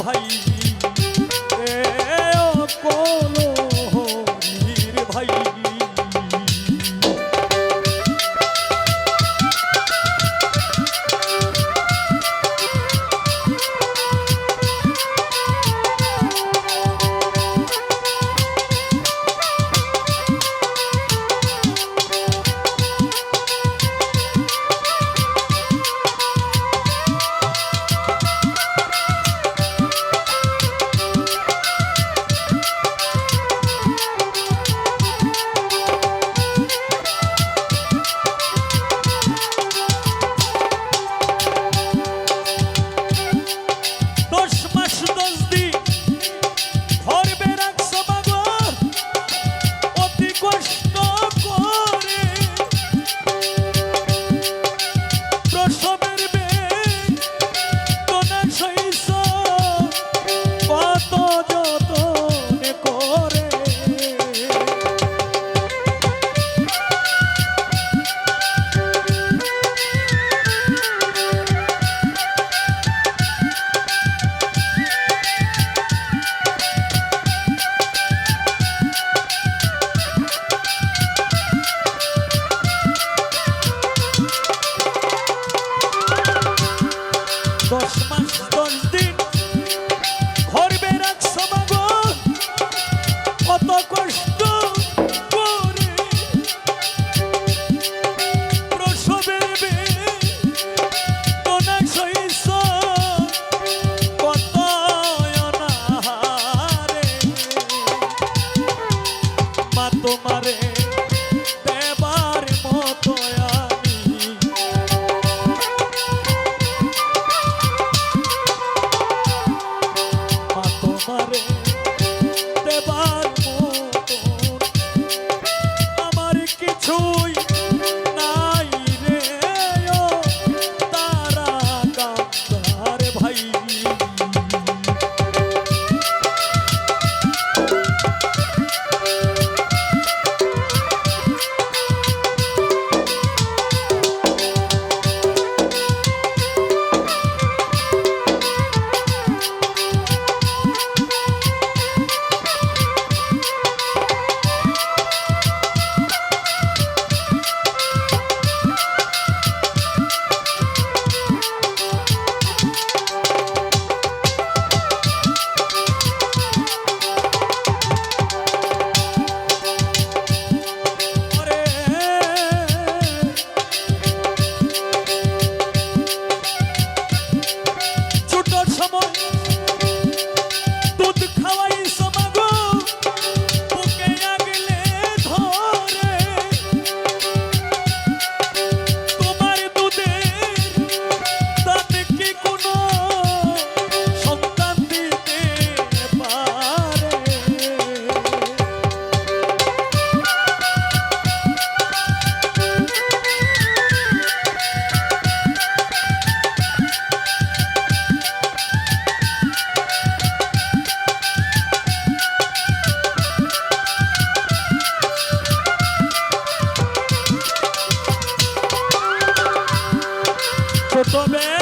ভাই Boy. Eu tô bem.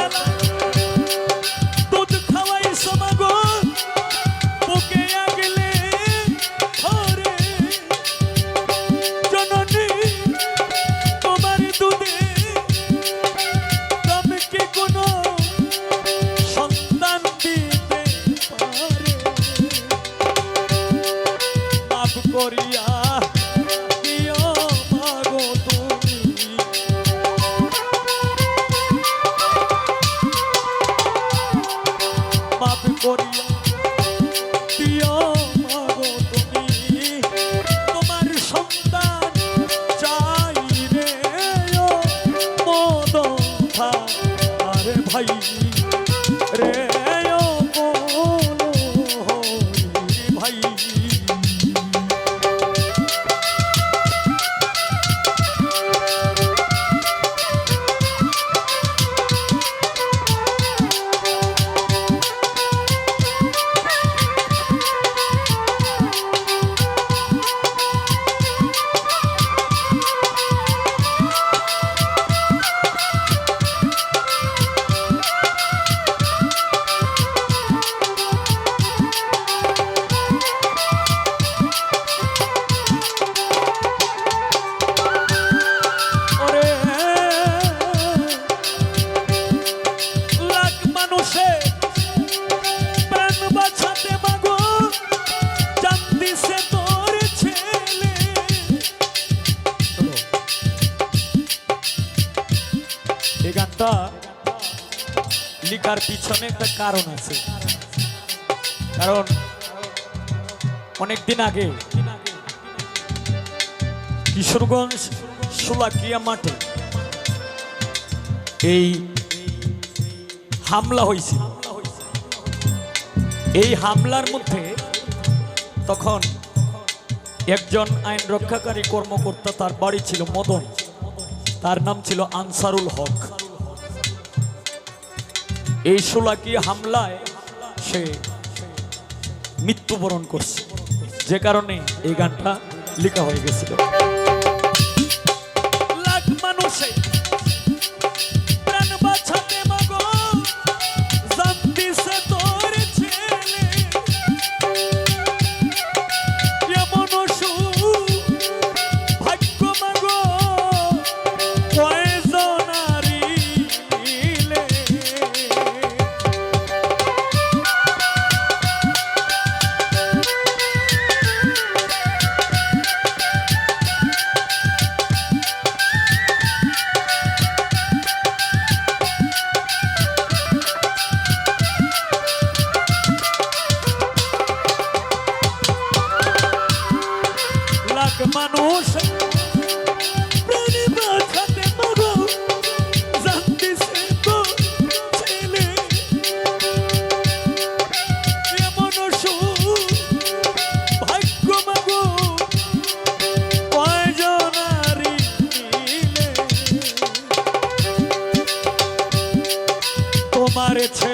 Ai, লিখার পিছনে একটা কারণ আছে। কারণ অনেক দিন আগে কিশোরগঞ্জ সুলাকিয়া মাঠে এই হামলা হয়েছিল। এই হামলার মধ্যে তখন একজন আইন রক্ষাকারী কর্মকর্তা তার বাড়ি ছিল মদন। তার নাম ছিল আনসারুল হক। এই সোলাকি হামলায়। সে মৃত্যুবরণ করছে। যে কারণে এই গানটা লেখা হয়ে গেছিল।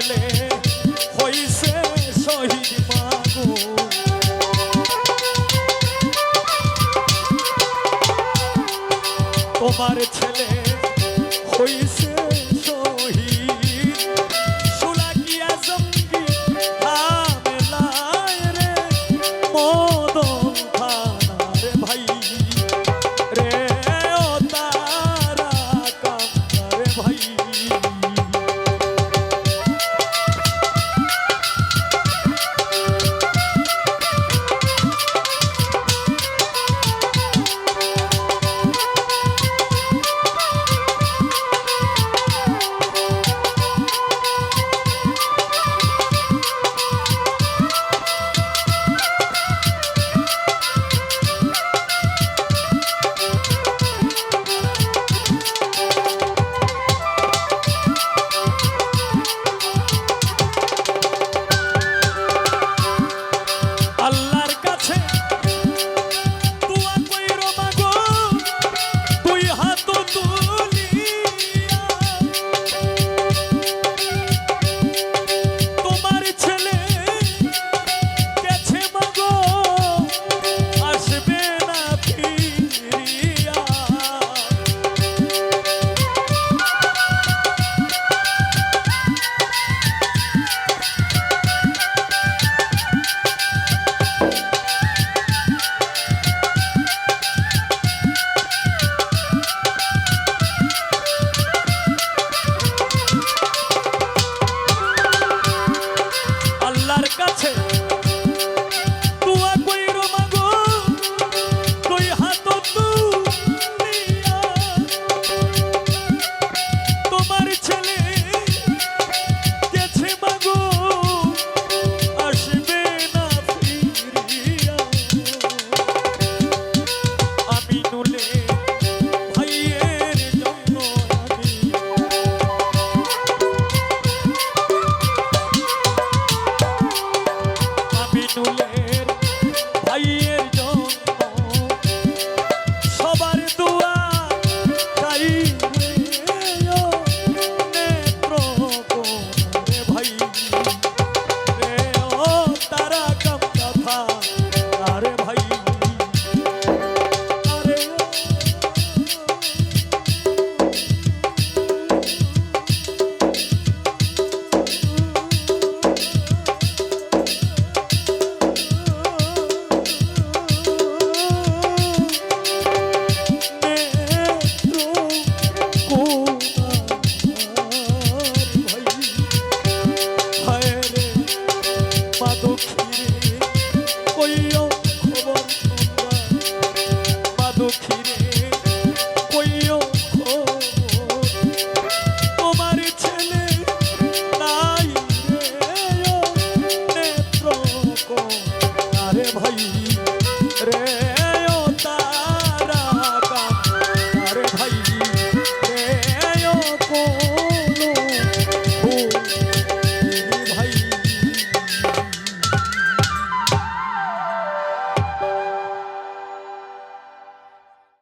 ছেলে হইছে শহীদ মাগো। তোমার ছেলে হইছে